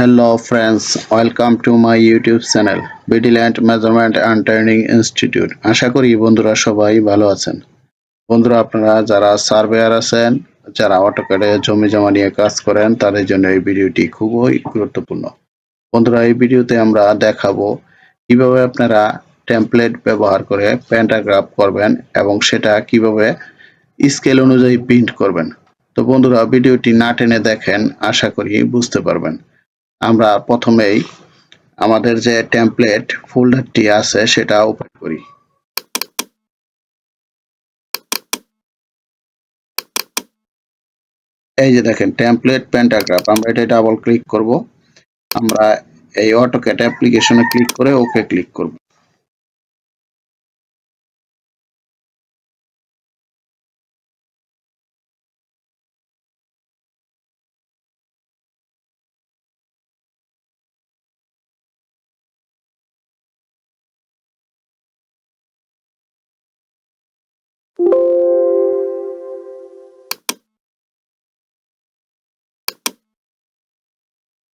Hello friends, welcome to my YouTube channel Vigilant Measurement and Training Institute. আশা করি বন্ধুরা সবাই ভালো আছেন। বন্ধুরা আপনারা যারা সার্ভেয়ার আছেন যারা অটোক্যাডে জমি জমা নিয়ে কাজ করেন তাদের জন্য এই ভিডিওটি খুবই গুরুত্বপূর্ণ। বন্ধুরা এই ভিডিওতে আমরা দেখাবো কীভাবে আপনারা টেমপ্লেট ব্যবহার করে প্যান্টাগ্রাফ করবেন এবং সেটা কীভাবে স্কেল অনুযায়ী প্রিন্ট করবেন। তো বন্ধুরা ভিডিওটি না টেনে দেখেন আশা করি বুঝতে পারবেন। আমরা প্রথমেই আমাদের যে টেমপ্লেট ফোল্ডারটি আছে সেটা ওপেন করি। এই যে দেখেন টেমপ্লেট পেন্টাগ্রাফ আমরা এটা ডাবল ক্লিক করব। আমরা এই অটোক্যাট অ্যাপ্লিকেশনে ক্লিক করে ওকে ক্লিক করব।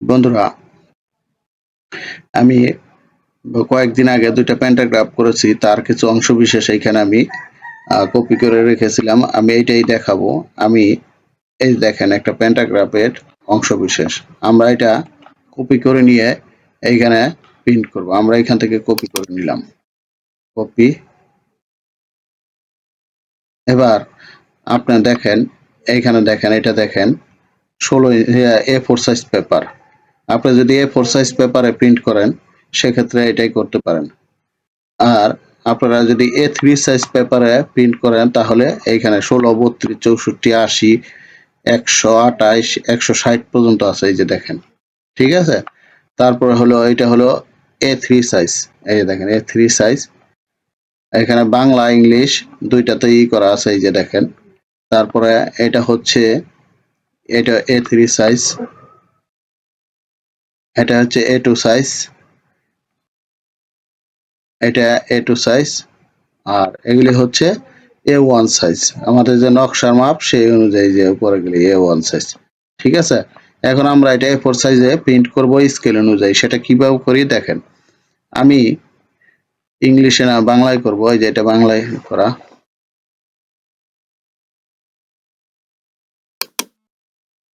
বন্ধুরা আমি কয়েকদিন আগে দুইটা প্যান্টাগ্রাফ করেছি তার কিছু অংশ বিশেষ এখানে আমি কপি করে রেখেছিলাম আমি এইটাই দেখাবো আমি এই দেখেন একটা প্যান্টাগ্রাফের অংশ বিশেষ আমরা এটা কপি করে নিয়ে এইখানে প্রিন্ট করব আমরা এখান থেকে কপি করে নিলাম কপি এবার আপনি দেখেন এইখানে দেখেন এটা দেখেন ষোলো এ ফোর সাইজ পেপার আপনি যদি এ ফোর সাইজ পেপারে প্রিন্ট করেন, সেক্ষেত্রে এটাই করতে পারেন। আর আপনারা যদি এ থ্রি সাইজ পেপারে প্রিন্ট করেন, তাহলে এইখানে ষোলো, বত্রিশ, চৌষট্টি, আশি, একশো, আঠাইশ, একশো ষাট পর্যন্ত আছে, এই যে দেখেন। ঠিক আছে? তারপরে হলো, এটা হলো এ থ্রি সাইজ এই যে দেখেন এ থ্রি সাইজ এখানে বাংলা, ইংলিশ দুইটাতেই করা আছে, এই যে দেখেন। তারপরে এটা হচ্ছে, এটা এ থ্রি সাইজ এটা হচ্ছে এ টু সাইজ এটা এ টু সাইজ আর এগুলি হচ্ছে এ ওয়ান সাইজ আমাদের যে নকশার মাপ, সেই অনুযায়ী যে উপরে গেলে এ ওয়ান সাইজ ঠিক আছে? এখন আমরা এটা এ ফোর সাইজে প্রিন্ট করব স্কেল অনুযায়ী। সেটা কীভাবে করি দেখেন। আমি ইংলিশে না, বাংলায় করব। এই যে এটা বাংলায় করা।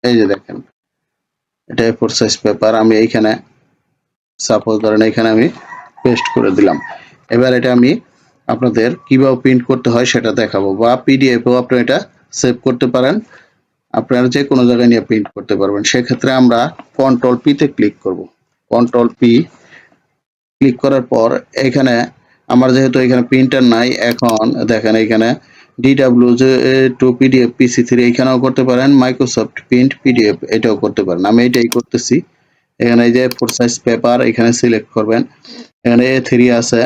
এই যে দেখেন। এটা এ ফোর সাইজ পেপার আমি এইখানে সাপোজ ধরেন এখানে আমি পেস্ট করে দিলাম। এবার এটা আমি আপনাদের কীভাবে প্রিন্ট করতে হয় সেটা দেখাবো। বা পিডিএফও আপনি এটা সেভ করতে পারেন। আপনারা যে কোনো জায়গায় নিয়ে প্রিন্ট করতে পারবেন। সেক্ষেত্রে আমরা কন্ট্রোল পিতে ক্লিক করব। কন্ট্রোল পি ক্লিক করার পর এখানে আমার যেহেতু এখানে প্রিন্টার নাই, এখন দেখেন এখানে ডিডাব্লিউ যে টু পিডিএফ পিসি থ্রি এখানেও করতে পারেন। মাইক্রোসফট প্রিন্ট পিডিএফ এটাও করতে পারেন। আমি এটাই করতেছি। এখানে যে ফোর সাইজ পেপার এখানে সিলেক্ট করবেন। এখানে এ থ্রি আছে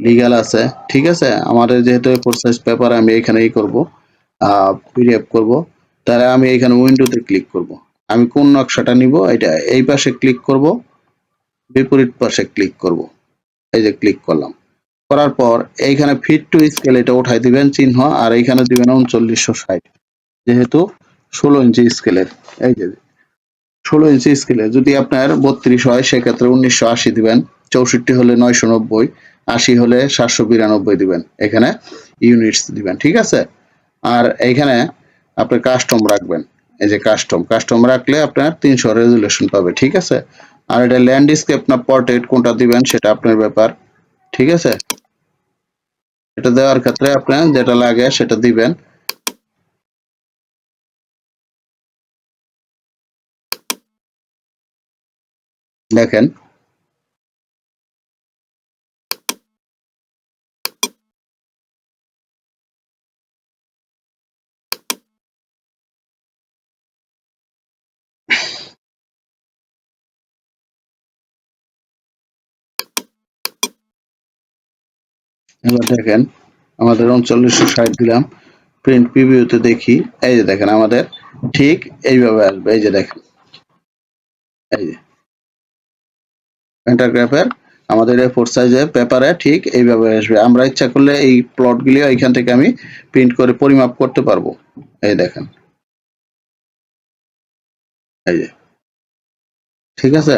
লিগাল আছে, ঠিক আছে? আমাদের যেহেতু ফোর সাইজ পেপার আমি এখানেই করব পিডিএফ করব। তাহলে আমি এখানে উইন্ডোতে ক্লিক করব। আমি কোন নকশাটা নিব? এটা এই পাশে ক্লিক করব, বিপরীত পাশে ক্লিক করব। এই যে ক্লিক করলাম। করার পর এইখানে ফিট টু স্কেল এটা উঠাই দিবেন চিহ্ন, আর এইখানে দিবেন উনচল্লিশশো ষাট। যেহেতু ষোলো ইঞ্চি স্কেলের এই যে ষোলো ইঞ্চি স্কেলে যদি আপনার বত্রিশ হয়, সেক্ষেত্রে উনিশশো আশি দিবেন। চৌষট্টি হলে নয়শো নব্বই, আশি হলে সাতশো বিরানব্বই দিবেন। এখানে ইউনিটস দিবেন, ঠিক আছে? আর এইখানে আপনি কাস্টম রাখবেন, এই যে কাস্টম কাস্টম রাখলে আপনার তিনশো রেজুলেশন পাবে, ঠিক আছে? আর এটা ল্যান্ডস্কেপ না পোর্ট্রেট কোনটা দিবেন, সেটা আপনার ব্যাপার। ঠিক আছে এটা দেওয়ার ক্ষেত্রে আপনার যেটা লাগে সেটা দিবেন দেখেন এবার দেখেন, আমাদের উনচল্লিশশো ষাট দিলাম প্রিন্ট প্রিভিউতে দেখি, এই যে দেখেন আমাদের ঠিক এইভাবে আসবে, এই যে দেখেন। এই যে। প্যান্টাগ্রাফের আমাদের এই ফোর সাইজের পেপারে ঠিক এইভাবে আসবে। আমরা ইচ্ছা করলে এই প্লটগুলি এখান থেকে আমি প্রিন্ট করে পরিমাপ করতে পারব। এই দেখেন। এই যে। ঠিক আছে?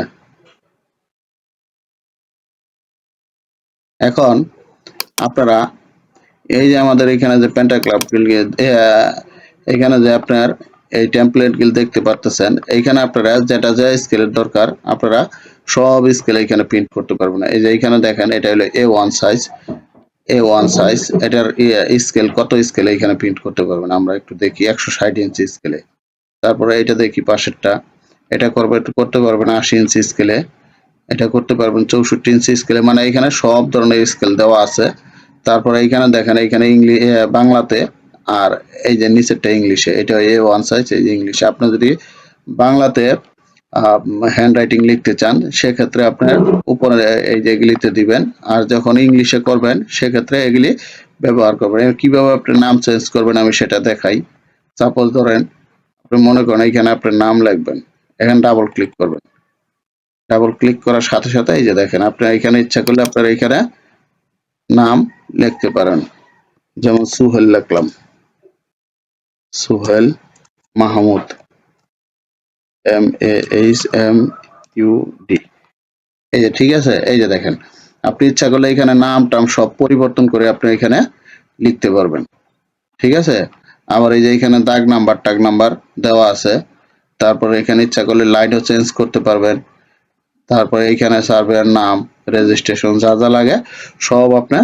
এখন আপনারা, এই যে আমাদের এখানে যে পেন্টাক্লাব এখানে যে আপনার এই টেমপ্লেটগুলো দেখতে পারতেছেন, এইখানে আপনারা যেটা যে স্কেলের দরকার, আপনারা সব স্কেল এখানে প্রিন্ট করতে পারবেন। এই যে এখানে দেখেন, এটা হলো A one size A one size এটার স্কেল কত স্কেলে এখানে প্রিন্ট করতে পারবেন, আমরা একটু দেখি, একশো ষাট ইঞ্চি স্কেলে তারপরে এটা দেখি পাশেরটা, এটা করবে, করতে পারবেন আশি ইঞ্চি স্কেলে এটা করতে পারবেন চৌষট্টি ইঞ্চি স্কেলে মানে এখানে সব ধরনের স্কেল দেওয়া আছে। তারপরে এইখানে দেখেন এইখানে ইংলিশ বাংলাতে আর এই যে নিচেরটা ইংলিশে, এটা এ ওয়ান সাইজ এই যে ইংলিশে। আপনি যদি বাংলাতে হ্যান্ড রাইটিং লিখতে চান, সেক্ষেত্রে আপনার উপরে এই যে এগুলিতে দিবেন। আর যখন ইংলিশে করবেন, সেক্ষেত্রে এগুলি ব্যবহার করবেন। কীভাবে আপনার নাম চেঞ্জ করবেন আমি সেটা দেখাই। সাপোজ ধরেন, আপনি মনে করেন এখানে আপনার নাম লিখবেন। এখানে ডাবল ক্লিক করবেন। ডাবল ক্লিক করার সাথে সাথে এই যে দেখেন, আপনার এখানে ইচ্ছা করলে আপনার এখানে নাম লিখতে পারেন। যেমন সুহেল লিখলাম। Suhel Mahmud. M A H M U D. এই যে ঠিক আছে? এই যে দেখেন, আপনি ইচ্ছা করলে এখানে নাম, টাম সব পরিবর্তন করে আপনি এখানে লিখতে পারবেন। ঠিক আছে? আবার এই যে এখানে দাগ নাম্বার, টাগ নাম্বার দেওয়া আছে। তারপরে এখানে ইচ্ছা করলে লাইটও চেঞ্জ করতে পারবেন। তারপরে এখানে সার্ভেয়ার নাম রেজিস্ট্রেশন যা যা লাগে, সব আপনি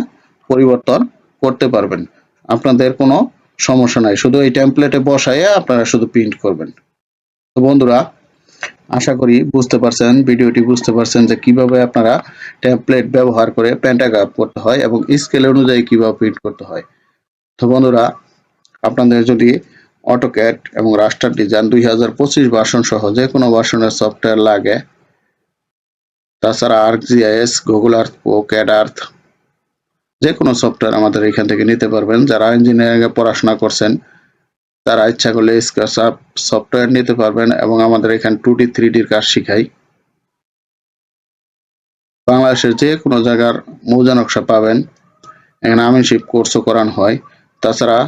পরিবর্তন করতে পারবেন। আপনাদের কোনো সমস্যা নাই, শুধু এই টেমপ্লেটে বসাইয়ে আপনারা শুধু প্রিন্ট করবেন। তো বন্ধুরা, আশা করি বুঝতে পারছেন, ভিডিওটি বুঝতে পারছেন যে কীভাবে আপনারা টেমপ্লেট ব্যবহার করে প্যান্টাগ্রাফ করতে হয় এবং স্কেল অনুযায়ী কীভাবে প্রিন্ট করতে হয়। তো বন্ধুরা, আপনাদের যদি অটোক্যাট এবং রাস্টার ডিজাইন দুই হাজার পঁচিশ ভার্সন সহ যে কোনো ভার্সনের সফটওয়্যার লাগে তাছাড়া Arc GIS Google Earth Pro CAD Earth যে কোনো সফটওয়্যার আমাদের এখান থেকে নিতে পারবেন। যারা ইঞ্জিনিয়ারিং এ পড়াশোনা করছেন, তারা ইচ্ছা করলে স্কেচআপ সফটওয়্যার নিতে পারবেন এবং আমাদের এখানে টু ডি থ্রি ডির কাজ শিখাই। বাংলাদেশের যে কোনো জায়গার মৌজা নকশা পাবেন। এখানে আমিনশিপ কোর্সও করানো হয়। তাছাড়া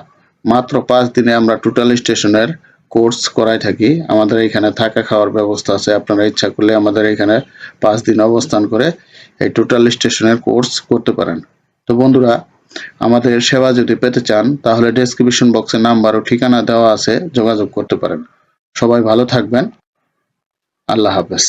মাত্র পাঁচ দিনে আমরা টোটাল স্টেশনের কোর্স করাই থাকি। আমাদের এখানে থাকা খাওয়ার ব্যবস্থা আছে। আপনারা ইচ্ছা করলে আমাদের এখানে পাঁচ দিন অবস্থান করে এই টোটাল স্টেশনের কোর্স করতে পারেন। তো বন্ধুরা, আমাদের সেবা যদি পেতে চান, তাহলে ডেসক্রিপশন বক্সে নাম্বার ও ঠিকানা দেওয়া আছে। যোগাযোগ করতে পারেন। সবাই ভালো থাকবেন। আল্লাহ হাফেজ।